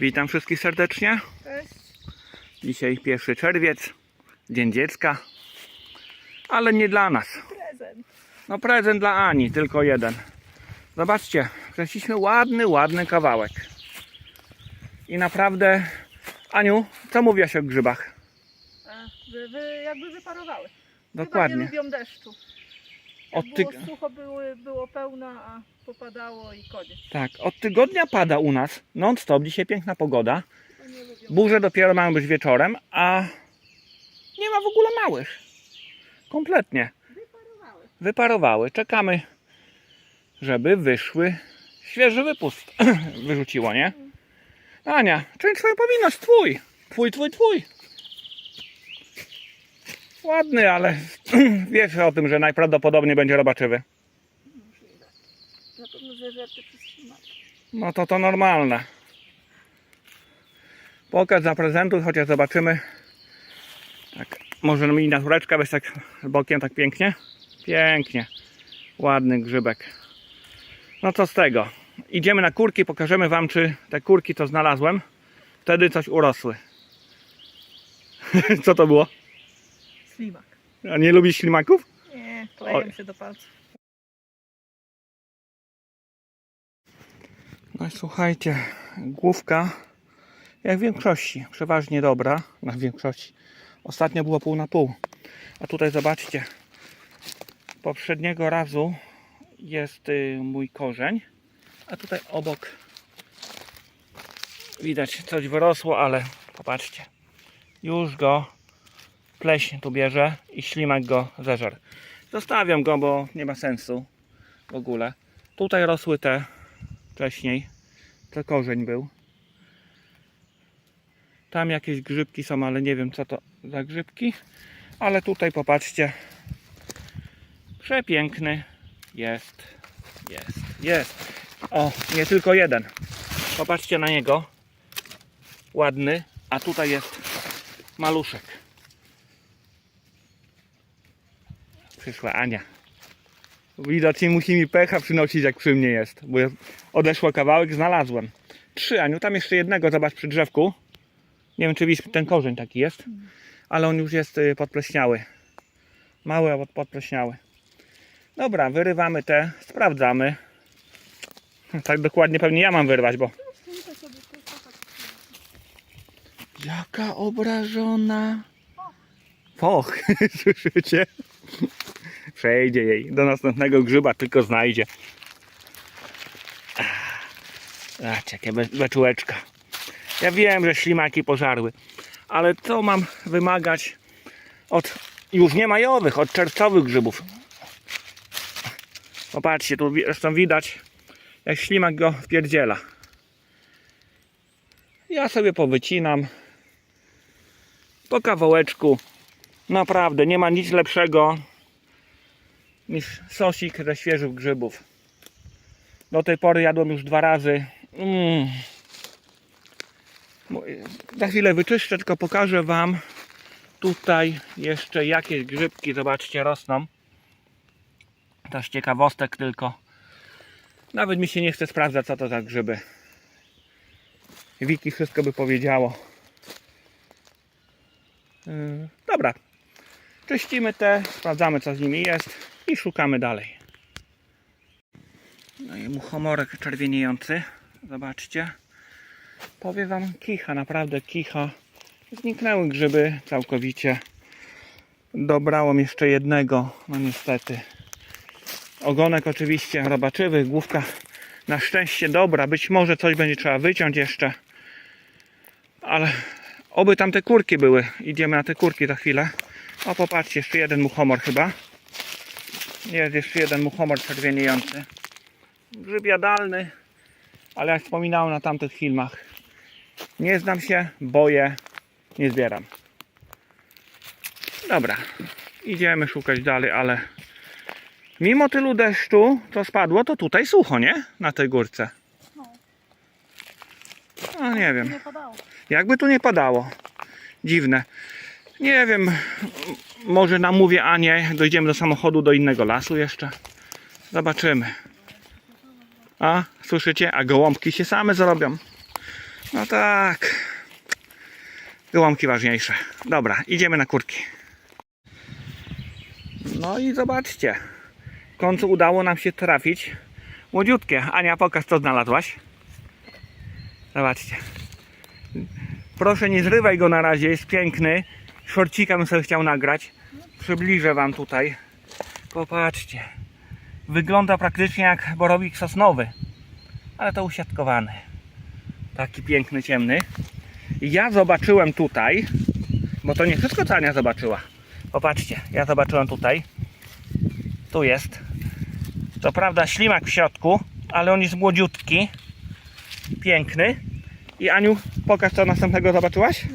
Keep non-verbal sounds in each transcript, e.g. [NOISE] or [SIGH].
Witam wszystkich serdecznie. Cześć. Dzisiaj 1 czerwiec, Dzień Dziecka, ale nie dla nas. Prezent. No prezent dla Ani, tylko jeden. Zobaczcie, przeszliśmy ładny, ładny kawałek. I naprawdę, Aniu, co mówiłaś o grzybach? A, wy, wy jakby wyparowały. Dokładnie. Chyba nie lubią deszczu. Od Jak ty... było sucho, były, było pełno, a popadało i koniec. Tak, od tygodnia pada u nas non-stop, dzisiaj piękna pogoda. Burze dopiero mają być wieczorem, a nie ma w ogóle małych. Kompletnie. Wyparowały. Wyparowały. Czekamy, żeby wyszły. Świeży wypust [CLEARS THROAT] wyrzuciło, nie? Ania, czyń swoją powinność, twój. Twój, twój, twój. Ładny, ale [CLEARS THROAT] wiesz o tym, że najprawdopodobniej będzie robaczywy. Na pewno. No to to normalne. Pokaz zaprezentuj, chociaż zobaczymy. Tak, może miniatureczka bez tak bokiem tak pięknie. Pięknie. Ładny grzybek. No co z tego? Idziemy na kurki, pokażemy wam czy te kurki to znalazłem. Wtedy coś urosły. [LAUGHS] co to było? Ślimak. A nie lubisz ślimaków? Nie, kleją się do palców. No i słuchajcie, główka jak w większości, przeważnie dobra, na większości. Ostatnio było pół na pół. A tutaj zobaczcie, poprzedniego razu jest y, mój korzeń, a tutaj obok widać coś wyrosło, ale popatrzcie, już go pleśń tu bierze i ślimak go zeżar. Zostawiam go, bo nie ma sensu w ogóle. Tutaj rosły te wcześniej. To korzeń był. Tam jakieś grzybki są, ale nie wiem co to za grzybki. Ale tutaj popatrzcie. Przepiękny jest. Jest. Jest. O, nie tylko jeden. Popatrzcie na niego. Ładny. A tutaj jest maluszek. Przyszła Ania. Widocznie musi mi pecha przynosić, jak przy mnie jest. Bo odeszła kawałek, znalazłem. Trzy, Aniu, tam jeszcze jednego, zobacz przy drzewku. Nie wiem, czy widzisz, ten korzeń taki jest. Ale on już jest y, podpleśniały. Mały, a pod- podpleśniały. Dobra, wyrywamy te, sprawdzamy. Tak dokładnie pewnie ja mam wyrwać, bo... Jaka obrażona. Och, [LAUGHS] słyszycie? Przejdzie jej. Do następnego grzyba tylko znajdzie. Zobaczcie, jakie be- beczułeczka. Ja wiem, że ślimaki pożarły, ale co mam wymagać od już nie majowych, od czerwcowych grzybów? Popatrzcie, tu zresztą widać, jak ślimak go wpierdziela. Ja sobie powycinam po kawałeczku. Naprawdę, nie ma nic lepszego niż sosik ze świeżych grzybów. Do tej pory jadłem już dwa razy. Mm. Za chwilę wyczyszczę, tylko pokażę Wam tutaj jeszcze jakieś grzybki, zobaczcie, rosną. Z ciekawostek tylko. Nawet mi się nie chce sprawdzać, co to za grzyby. Wiki wszystko by powiedziało. Yy, dobra, Czyścimy te, sprawdzamy co z nimi jest i szukamy dalej. No i muchomorek czerwieniejący. Zobaczcie. Powiem wam kicha, naprawdę kicha. Zniknęły grzyby całkowicie. Dobrałem jeszcze jednego, no niestety. Ogonek oczywiście robaczywy, główka na szczęście dobra. Być może coś będzie trzeba wyciąć jeszcze. Ale oby tam te kurki były. Idziemy na te kurki za chwilę. O, popatrzcie, jeszcze jeden muchomor chyba. Jest jeszcze jeden muchomor czerwieniejący. Grzyb jadalny, ale jak wspominałem na tamtych filmach, nie znam się, boję, nie zbieram. Dobra, idziemy szukać dalej, ale mimo tylu deszczu, co spadło, to tutaj sucho, nie? Na tej górce. No. Nie wiem. Jakby tu nie padało. Dziwne. Nie wiem, może namówię Anię, dojdziemy do samochodu, do innego lasu jeszcze. Zobaczymy. A, słyszycie? A gołąbki się same zrobią. No tak. Gołąbki ważniejsze. Dobra, idziemy na kurki. No i zobaczcie. W końcu udało nam się trafić. Młodziutkie. Ania, pokaż co znalazłaś. Zobaczcie. Proszę nie zrywaj go na razie, jest piękny. Szorcika bym sobie chciał nagrać. Przybliżę wam tutaj. Popatrzcie. Wygląda praktycznie jak borowik sosnowy. Ale to usiadkowany. Taki piękny, ciemny. Ja zobaczyłem tutaj, bo to nie wszystko co Ania zobaczyła. Popatrzcie, ja zobaczyłem tutaj. Tu jest. To prawda ślimak w środku, ale on jest młodziutki. Piękny. I Aniu, pokaż co następnego zobaczyłaś?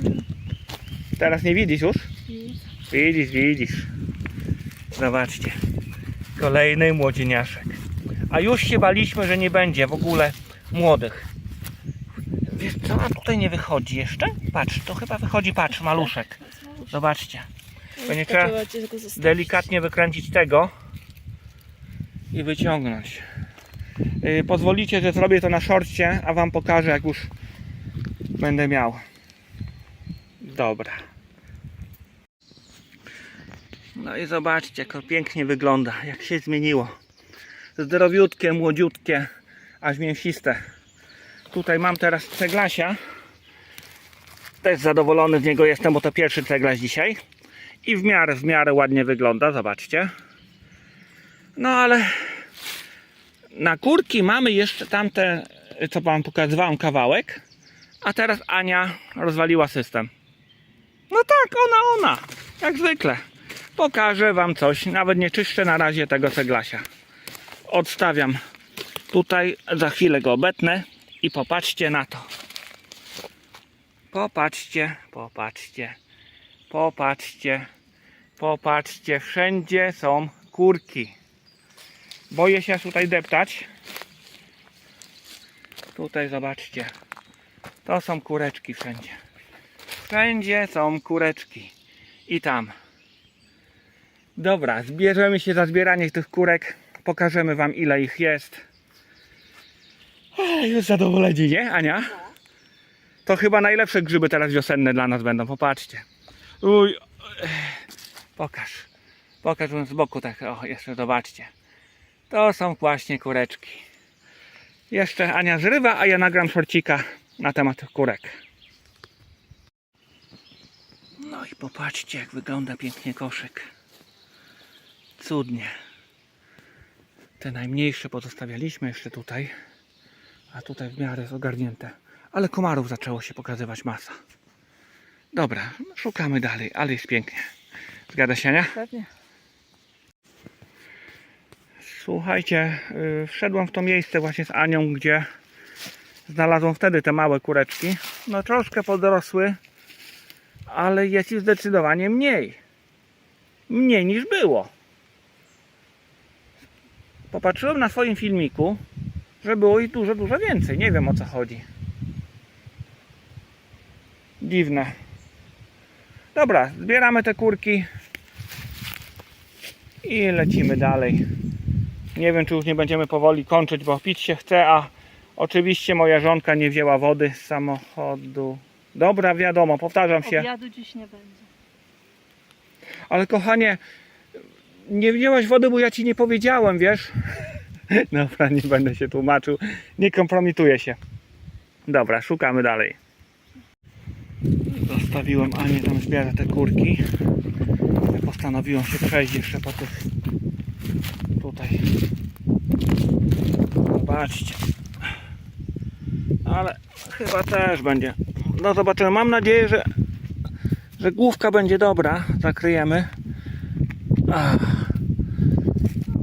Teraz nie widzisz już? Widzisz, widzisz. Zobaczcie. Kolejny młodzieniaszek. A już się baliśmy, że nie będzie w ogóle młodych. Wiesz co, a tutaj nie wychodzi jeszcze? Patrz, to chyba wychodzi, patrz, maluszek. Zobaczcie. Będzie trzeba delikatnie wykręcić tego i wyciągnąć. Yy, pozwolicie, że zrobię to na szorcie, a wam pokażę jak już będę miał. Dobra. No i zobaczcie, jak to pięknie wygląda, jak się zmieniło. Zdrowiutkie, młodziutkie, aż mięsiste. Tutaj mam teraz ceglasia. Też zadowolony z niego jestem, bo to pierwszy ceglaś dzisiaj. I w miarę, w miarę ładnie wygląda, zobaczcie. No ale na kurki mamy jeszcze tamte, co wam pokazywałem, kawałek. A teraz Ania rozwaliła system. No tak, ona, ona. Jak zwykle. Pokażę wam coś. Nawet nie czyszczę na razie tego ceglasia. Odstawiam tutaj. Za chwilę go obetnę. I popatrzcie na to. Popatrzcie, popatrzcie. Popatrzcie. Popatrzcie. Wszędzie są kurki. Boję się tutaj deptać. Tutaj zobaczcie. To są kureczki wszędzie. Wszędzie są kureczki. I tam. Dobra, zbierzemy się za zbieranie tych kurek. Pokażemy wam ile ich jest. Już zadowoleni, nie Ania? To chyba najlepsze grzyby teraz wiosenne dla nas będą. Popatrzcie. Uj. Pokaż. Pokaż z boku tak. O, jeszcze zobaczcie. To są właśnie kureczki. Jeszcze Ania zrywa, a ja nagram szorcika na temat kurek. No i popatrzcie, jak wygląda pięknie koszyk. Cudnie. Te najmniejsze pozostawialiśmy jeszcze tutaj, a tutaj w miarę jest ogarnięte. Ale komarów zaczęło się pokazywać masa. Dobra, szukamy dalej, ale jest pięknie. Zgadza się, nie? Pewnie. Słuchajcie, yy, wszedłem w to miejsce właśnie z Anią, gdzie znalazłem wtedy te małe kureczki. No troszkę podrosły, ale jest ich zdecydowanie mniej. Mniej niż było. Popatrzyłem na swoim filmiku, że było ich dużo, dużo więcej. Nie wiem o co chodzi. Dziwne. Dobra, zbieramy te kurki i lecimy dalej. Nie wiem, czy już nie będziemy powoli kończyć, bo pić się chce, a oczywiście moja żonka nie wzięła wody z samochodu. Dobra, wiadomo, powtarzam się. Obiadu dziś nie będzie. Ale kochanie, nie wzięłaś wody, bo ja ci nie powiedziałem, wiesz? [LAUGHS] Dobra, nie będę się tłumaczył. Nie kompromituję się. Dobra, szukamy dalej. Zostawiłem Anię tam zbiera te kurki. Ja postanowiłem się przejść jeszcze po tych tutaj. Zobaczcie. Ale chyba też będzie. No zobaczymy. Mam nadzieję, że że główka będzie dobra, zakryjemy. Ach.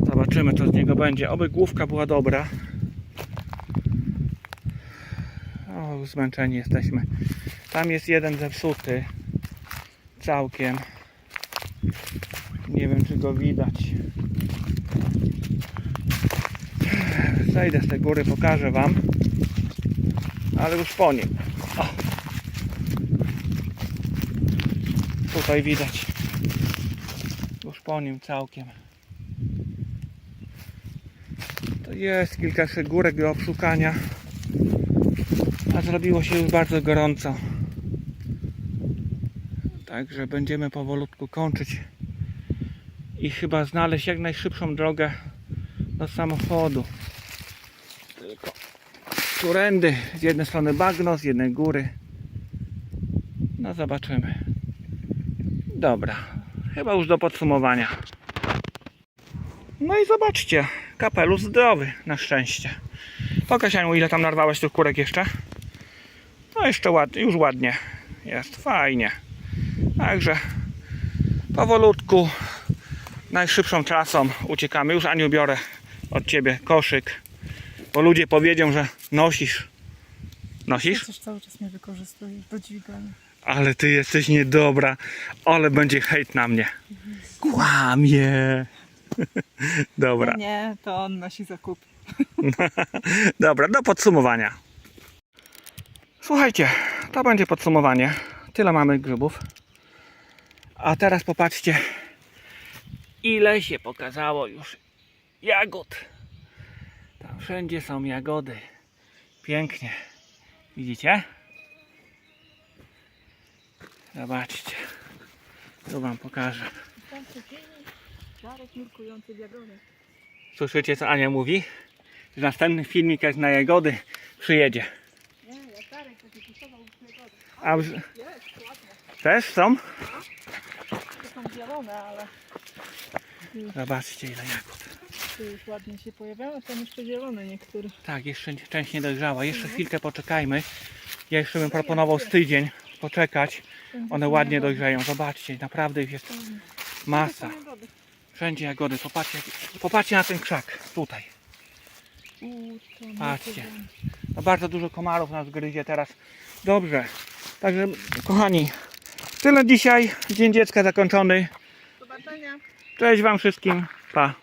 Zobaczymy co z niego będzie. Oby główka była dobra. O, zmęczeni jesteśmy. Tam jest jeden zepsuty. Całkiem. Nie wiem czy go widać. Zejdę z tej góry, pokażę wam. Ale już po nim. O. Tutaj widać. Już po nim całkiem. To jest kilka górek do obszukania. A zrobiło się już bardzo gorąco. Także będziemy powolutku kończyć. I chyba znaleźć jak najszybszą drogę do samochodu. Tylko turędy. Z jednej strony bagno, z jednej góry. No zobaczymy. Dobra. Chyba już do podsumowania. No i zobaczcie. Kapelusz zdrowy, na szczęście. Pokaż Aniu, ile tam narwałeś tych kurek jeszcze? No jeszcze ładnie, już ładnie. Jest, fajnie. Także powolutku, najszybszą trasą uciekamy. Już Aniu biorę od Ciebie koszyk, bo ludzie powiedzą, że nosisz. Nosisz? Przecież cały czas mnie wykorzystujesz do dźwigania. Ale Ty jesteś niedobra, ale będzie hejt na mnie. Kłamie. [LAUGHS] Dobra. Nie, to on nosi zakupy. [LAUGHS] Dobra, do podsumowania. Słuchajcie, to będzie podsumowanie. Tyle mamy grzybów. A teraz popatrzcie, ile się pokazało już jagód. Tam wszędzie są jagody. Pięknie. Widzicie? Zobaczcie. Tu wam pokażę. Tam codziennie Czarek nurkujący w jagodach. Słyszycie co Ania mówi? Że następny filmik jak na jagody przyjedzie. Nie, ja w. A już- Jest, ładne. też są? To są zielone, ale Zobaczcie ile jagód. tu już ładnie się pojawiają, a tam jeszcze zielone niektóre. Tak, jeszcze część nie dojrzała. Jeszcze chwilkę poczekajmy. Ja jeszcze bym proponował z tydzień poczekać. One ładnie dojrzeją. Zobaczcie, naprawdę ich jest masa. Wszędzie jagody. Popatrzcie, popatrzcie na ten krzak. Tutaj. Patrzcie. No bardzo dużo komarów nas gryzie teraz. Dobrze. Także kochani, tyle dzisiaj. Dzień dziecka zakończony. Do zobaczenia. Cześć Wam wszystkim. Pa.